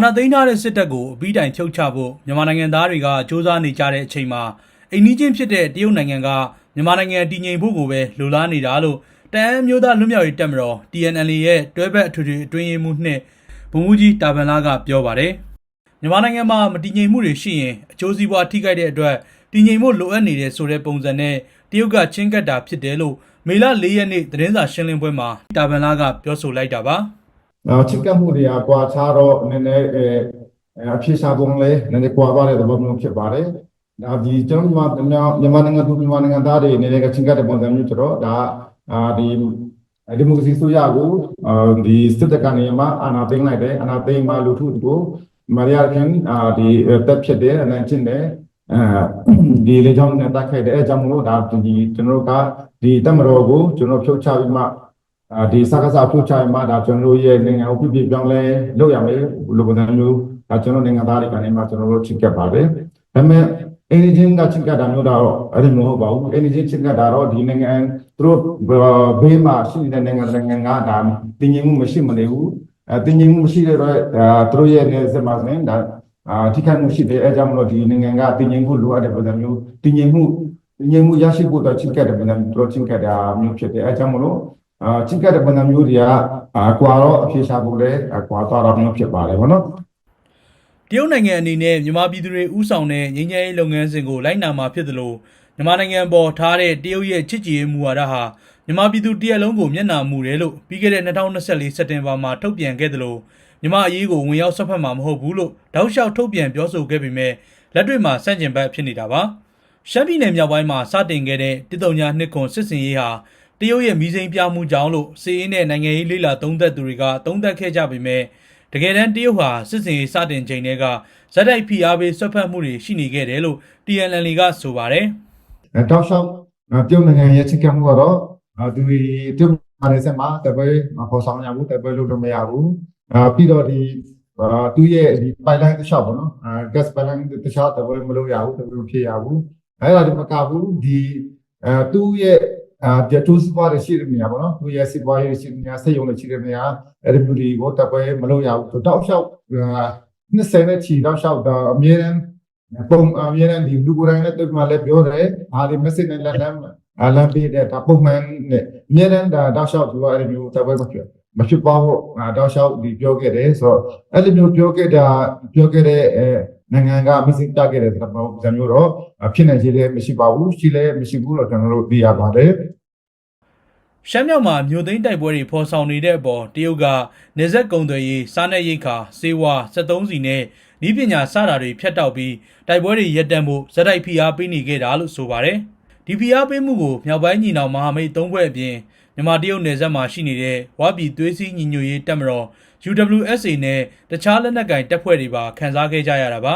အာဏာသိမ်းထားတဲ့စစ်တပ်ကိုအပြီးတိုင်ဖြုတ်ချဖို့မြန်မာနိုင်ငံသားတွေကစ조사နေကြတဲ့အချိန်မှာအိန္ဒိချင်းဖြစ်တဲ့တရုတ်နိုင်ငံကမြန်မာနိုင်ငံတည်ငြိမ်ဖို့ကိုပဲလိုလားနေတာလို့တန်အန်းမျိုးသားလွတ်မြောက်ရေးတပ်မတော် TNL ရဲ့တွဲဘက်အထွေထွေအတွင်းရေးမှူးနှစ်ဗိုလ်မှူးကြီးတာဗန်လာကပြောပါတယ်မြန်မာနိုင်ငံမှာမတည်ငြိမ်မှုတွေရှိရင်အကျိုးစီးပွားထိခိုက်တဲ့အတွက်တည်ငြိမ်ဖို့လိုအပ်နေတဲ့ဆိုတဲ့ပုံစံနဲ့တရုတ်ကချင်းကပ်တာဖြစ်တယ်လို့မေလ၄ရက်နေ့သတင်းစာရှင်းလင်းပွဲမှာတာဗန်လာကပြောဆိုလိုက်တာပါ နောက်ချစ်ကပ်မှုတွေကကွာခြားတော့နည်းနည်းအဲအဖြစ်ရှားပုံလဲနည်းနည်းကွာသွားတဲ့သဘောမျိုးဖြစ်ပါတယ်။ဒါဒီကျွန်တော်မြန်မာမြန်မာနိုင်ငံသူမြန်မာနိုင်ငံသားတွေအနေနဲ့ကချစ်ကပ်တဲ့ပုံစံမျိုးကျတော့ဒါအာဒီဒီမိုကရေစီဆိုရကိုအာဒီစစ်တပ်ကနေမှအာဏာသိမ်းလိုက်တယ်အာဏာသိမ်းမှလူထုကိုမရရခင်အာဒီတက်ဖြစ်တယ်အနိုင်ချင်းတယ်အဲဒီလေကြောင်းနဲ့တိုက်ခိုက်တယ်အဲကြောင့်မလို့ဒါဒီကျွန်တော်တို့ကဒီတက်မတော်ကိုကျွန်တော်ဖြုတ်ချပြီးမှအာ ဒီစကားစားဖြုတ်ချမှာဒါကျွန်တော်တို့ရဲ့နိုင်ငံကိုပြပြပြောင်းလဲလုပ်ရမယ်လို့ပုံစံမျိုးဒါကျွန်တော်နိုင်ငံသားတွေကနေမှကျွန်တော်တို့ချစ်ကပ်ပါတယ်ဒါပေမဲ့အင်းဂျင်ကချစ်ကပ်တာမျိုးတော့အဲ့ဒီမဟုတ်ပါဘူးအင်းဂျင်ချစ်ကပ်တာတော့ဒီနိုင်ငံသူတို့ဘေးမှာရှိနေတဲ့နိုင်ငံနိုင်ငံကဒါတင်ရင်မှုမရှိမနေဘူးအဲတင်ရင်မှုမရှိတဲ့တော့သူတို့ရဲ့နေစမှာစင်ဒါအာထိခိုက်မှုရှိတယ်အဲကြောင့်မလို့ဒီနိုင်ငံကတင်ရင်မှုလိုအပ်တဲ့ပုံစံမျိုးတင်ရင်မှုတင်ရင်မှုရရှိဖို့တော့ချစ်ကပ်တဲ့ပုံစံမျိုးသူတို့ချစ်ကပ်တာမျိုးဖြစ်တယ်အဲကြောင့်မလို့ အာချစ်ကတဲ့ပုံစံမျိုးတွေကအာကွာတော့အဖြေရှာဖို့လဲကွာသွားတော့မျိုးဖြစ်ပါတယ်ဗောနော်တရုတ်နိုင်ငံအနေနဲ့မြန်မာပြည်သူတွေဥဆောင်တဲ့ငြိမ်းချမ်းရေးလုပ်ငန်းစဉ်ကိုလိုက်နာမှာဖြစ်သလိုမြန်မာနိုင်ငံပေါ်ထားတဲ့တရုတ်ရဲ့ချစ်ကြည်ရေးမူဝါဒဟာမြန်မာပြည်သူတရက်လုံးကိုမျက်နှာမူတယ်လို့ပြီးခဲ့တဲ့2024စက်တင်ဘာမှာထုတ်ပြန်ခဲ့သလိုမြန်မာအရေးကိုဝင်ရောက်ဆွတ်ဖက်မှာမဟုတ်ဘူးလို့တောက်လျှောက်ထုတ်ပြန်ပြောဆိုခဲ့ပေမဲ့လက်တွေ့မှာစန့်ကျင်ဘက်ဖြစ်နေတာပါရှမ်းပြည်နယ်မြောက်ပိုင်းမှာစတင်ခဲ့တဲ့တစ်တုံညာနှစ်ခွန်စစ်စင်ရေးဟာ တရုတ်ရဲ့မီးစိမ်းပြမှုကြောင့်လို့စီးအင်းတဲ့နိုင်ငံရေးလေးလာသုံးသက်သူတွေကသုံးသက်ခဲ့ကြပေမဲ့တကယ်တမ်းတရုတ်ဟာစစ်စင်ရေးစတင်ချိန်တည်းကဇက်တိုက်ဖိအားပေးဆွတ်ဖက်မှုတွေရှိနေခဲ့တယ်လို့ TNL ကဆိုပါတယ်အဲတောက်လျှောက်အာတရုတ်နိုင်ငံရဲ့ချစ်ကပ်မှုကတော့အာသူဒီတရုတ်မာနယ်စက်မှာတပွဲမပေါ်ဆောင်ရဘူးတပွဲလုပ်လို့မရဘူးအာပြီးတော့ဒီအာသူရဲ့ဒီပိုင်လိုင်းတစ်လျှောက်ပေါ့နော်အာ gas pipeline တစ်လျှောက်တပွဲမလုပ်ရဘူးတပွဲမဖြစ်ရဘူးအဲ့ဒါဒီမကဘူးဒီအဲသူရဲ့ အာဒီတူစပါရရှိတဲ့နေရာပေါ့နော်သူရဲ့စီပွားရေးရှိတဲ့နေရာစိတ်ယုံနဲ့ရှိတဲ့နေရာအဲ့ဒီမျိုးတွေကိုတပွဲမလုပ်ရဘူးတောက်လျှောက်အာ20နဲ့ချီတောက်လျှောက်တော့အမြဲတမ်းပုံအမြဲတမ်းဒီလူကိုယ်တိုင်နဲ့တွေ့မှလည်းပြောတယ်ဒါဒီ message နဲ့လက်လမ်းအလမ်းပေးတဲ့ဒါပုံမှန်နဲ့အမြဲတမ်းဒါတောက်လျှောက်သူကအဲ့ဒီမျိုးတပွဲမဖြစ်မဖြစ်ပါဘူးအာတောက်လျှောက်ဒီပြောခဲ့တယ်ဆိုတော့အဲ့ဒီမျိုးပြောခဲ့တာပြောခဲ့တဲ့အဲ နိုင်ငံက message တခဲ့တယ်ဆိုတော့ပုံစံမျိုးတော့ဖြစ်နိုင်ခြေလည်းမရှိပါဘူးရှိလည်းမရှိဘူးလို့ကျွန်တော်တို့သိရပါတယ်ရှမ်းမြောက်မှာမြို့သိမ်းတိုက်ပွဲတွေဖော်ဆောင်နေတဲ့အပေါ်တရုတ်ကနေဆက်ကုံသွယ်ရေးစားနပ်ရိက္ခာစေဝါ73စီနဲ့ဤပညာစတာတွေဖျက်တောက်ပြီးတိုက်ပွဲတွေရပ်တန့်ဖို့ဇက်တိုက်ဖိအားပေးနေခဲ့တာလို့ဆိုပါတယ် ဒီဖိအားပေးမှုကိုမြောက်ပိုင်းညီနောင်မဟာမိတ်သုံးဘက်အပြင်မြန်မာတရုတ်နယ်စပ်မှာရှိနေတဲ့ဝါပြည်သွေးစည်းညီညွတ်ရေးတပ်မတော် UWSA နဲ့တခြားလက်နက်ကိုင်တပ်ဖွဲ့တွေပါခန်းစားခဲ့ကြရတာပါ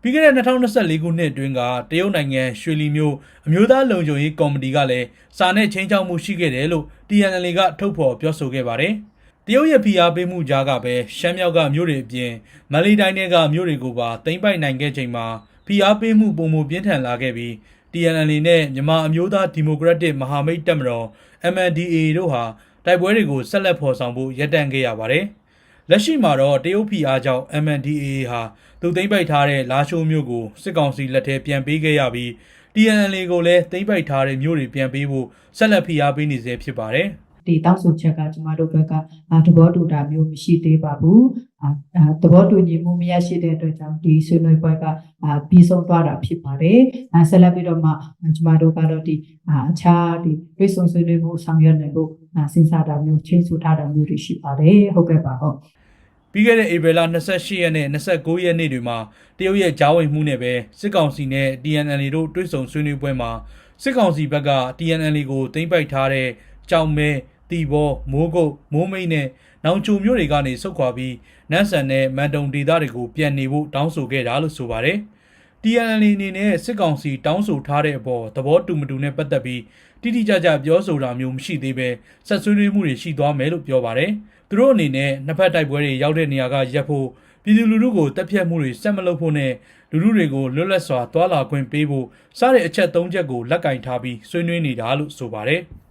ပြီးခဲ့တဲ့2024ခုနှစ်အတွင်းကတရုတ်နိုင်ငံရွှေလီမြို့အမျိုးသားလုံခြုံရေးကော်မတီကလည်းစာနဲ့ချင်းချောက်မှုရှိခဲ့တယ်လို့ TNL ကထုတ်ဖော်ပြောဆိုခဲ့ပါတယ်။တရုတ်ရဲ့ဖိအားပေးမှုကြားကပဲရှမ်းမြောက်ကမြို့တွေအပြင်မန္တလေးတိုင်းတွေကမြို့တွေကိုပါသိမ်းပိုက်နိုင်ခဲ့ချိန်မှာဖိအားပေးမှုပုံမပြင်းထန်လာခဲ့ပြီး TNL နဲ့မြန်မာအမျိုးသားဒီမိုကရက်တစ်မဟာမိတ်တပ်မတော် MNDAA တို့ဟာတိုက်ပွဲတွေကိုဆက်လက်ဖော်ဆောင်ဖို့ရပ်တန့်ခဲ့ရပါတယ်။လက်ရှိမှာတော့တရုတ်ပြည်အားကြောင့် MNDAA ဟာသူသိမ့်ပိုက်ထားတဲ့လာရှိုးမြို့ကိုစစ်ကောင်စီလက်ထဲပြန်ပေးခဲ့ရပြီး TNL ကိုလည်းသိမ့်ပိုက်ထားတဲ့မြို့တွေပြန်ပေးဖို့ဆက်လက်ဖိအားပေးနေစေဖြစ်ပါတယ် ဒီတောက်ဆိုချက်ကကျမတို့ဘက်ကအာသဘောတူတာမျိုးမရှိသေးပါဘူးအာအာသဘောတူညီမှုမရရှိတဲ့အတွက်ကြောင့်ဒီဆွေးနွေးပွဲကအာပြီးဆုံးသွားတာဖြစ်ပါတယ်အာဆက်လက်ပြီးတော့မှကျမတို့ကတော့ဒီအာအခြားဒီပြေဆုံးဆွေးနွေးမှုဆောင်ရွက်နိုင်ဖို့အာစဉ်းစားတာမျိုးချင်းစုထားတာမျိုးတွေရှိပါတယ်ဟုတ်ကဲ့ပါဟုတ်။ပြီးခဲ့တဲ့ဧပြီလ28ရက်နဲ့29ရက်နေ့တွေမှာတရုတ်ရဲ့ကြားဝင်မှုနဲ့ပဲစစ်ကောင်စီနဲ့ TNL တို့တွဲဆုံဆွေးနွေးပွဲမှာစစ်ကောင်စီဘက်က TNL ကိုသိမ့်ပိုက်ထားတဲ့ကြောင်မဲ တီဘောမိုးကုတ်မိုးမိတ်နဲ့နောင်ချိုမြို့တွေကနေဆုတ်ခွာပြီးနန်းဆန်နဲ့မန်တုံဒေသတွေကိုပြန်နေဖို့တောင်းဆိုခဲ့တာလို့ဆိုပါတယ်။ TNL အနေနဲ့စစ်ကောင်စီတောင်းဆိုထားတဲ့အပေါ်သဘောတူမတူနဲ့ပတ်သက်ပြီးတိတိကျကျပြောဆိုတာမျိုးမရှိသေးပဲဆက်ဆွေးနွေးမှုတွေရှိသွားမယ်လို့ပြောပါတယ်။သူတို့အနေနဲ့နှစ်ဖက်တိုက်ပွဲတွေရောက်တဲ့နေရာကရပ်ဖို့ပြည်သူလူထုကိုတပ်ဖြတ်မှုတွေဆက်မလုပ်ဖို့နဲ့လူထုတွေကိုလွတ်လပ်စွာတွာလာခွင့်ပေးဖို့စတဲ့အချက်၃ချက်ကိုလက်ကင်ထားပြီးဆွေးနွေးနေတာလို့ဆိုပါတယ်။